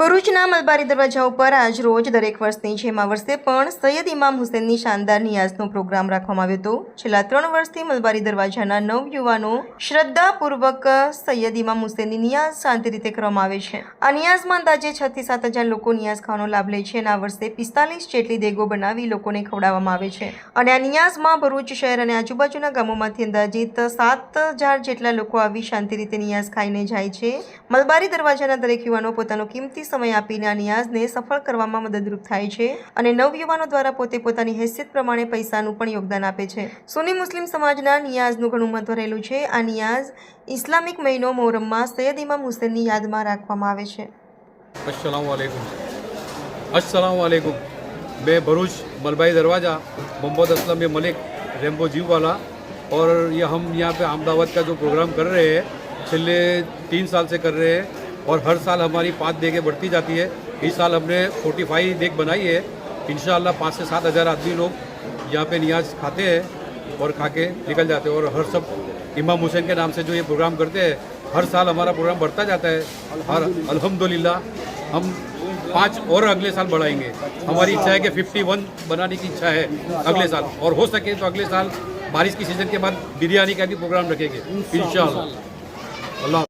ભરૂચના મલબારી દરવાજા ઉપર આજ રોજ દરેક વર્ષની જેમ આ વર્ષે પણ સૈયદ ઇમામ હુસેનની શાનદાર નિયાઝનો પ્રોગ્રામ રાખવામાં આવ્યો હતો. છેલ્લા ત્રણ વર્ષથી મલબારી દરવાજાના નવ યુવાનો શ્રદ્ધાપૂર્વક સૈયદ ઇમામ હુસેનની નિયાઝ શાંતિ રીતે કરવામાં આવે છે. આ નિયાઝમાં અંદાજે છ થી સાત હજાર લોકો નિયાઝ ખાવાનો લાભ લે છે અને આ વર્ષે પિસ્તાલીસ જેટલી દેગો બનાવી લોકોને ખવડાવવામાં આવે છે. અને આ નિયાઝમાં ભરૂચ શહેર અને આજુબાજુના ગામોમાંથી અંદાજિત સાત હજાર જેટલા લોકો આવી શાંતિ રીતે નિયાઝ ખાઈને જાય છે. મલબારી દરવાજાના દરેક યુવાનો પોતાનો કિંમતી સમય આપીને આ નિયાઝને સફળ કરવામાં મદદરૂપ થાય છે અને નવયુવાનો દ્વારા પોતે પોતાની હેસિયત પ્રમાણે પૈસાનું પણ યોગદાન આપે છે સુન્ની મુસ્લિમ સમાજના નિયાઝનું ઘણું મહત્વ રહેલું છે આ નિયાઝ ઇસ્લામિક મહિનો મોહરમમાં સૈયદ ઇમામ હુસેનની યાદમાં રાખવામાં આવે છે अस्सलामुअलैकुम अस्सलामुअलैकुम मैं भरूच मलबाई दरवाज़ा मोहम्मद असलम मलिक रेम्बो जीव वाला और ये हम यहाँ पे अहमदाबाद का जो प्रोग्राम कर रहे हैं पिछले तीन साल से कर रहे हैं और हर साल हमारी पाँच देगें बढ़ती जाती है। इस साल हमने फोर्टी फाइव देग बनाई है। इन पाँच से सात हज़ार आदमी लोग यहाँ पे नियाज खाते हैं और खा के निकल जाते हैं। और हर सब इमाम हुसैन के नाम से जो ये प्रोग्राम करते हैं, हर साल हमारा प्रोग्राम बढ़ता जाता है। और अल्हम्दुलिल्लाह हम पाँच और अगले साल बढ़ाएँगे। हमारी इच्छा है कि 51 बनाने की इच्छा है अगले साल। और हो सके तो अगले साल बारिश की सीज़न के बाद बिरयानी का भी प्रोग्राम रखेंगे। इन अल्लाह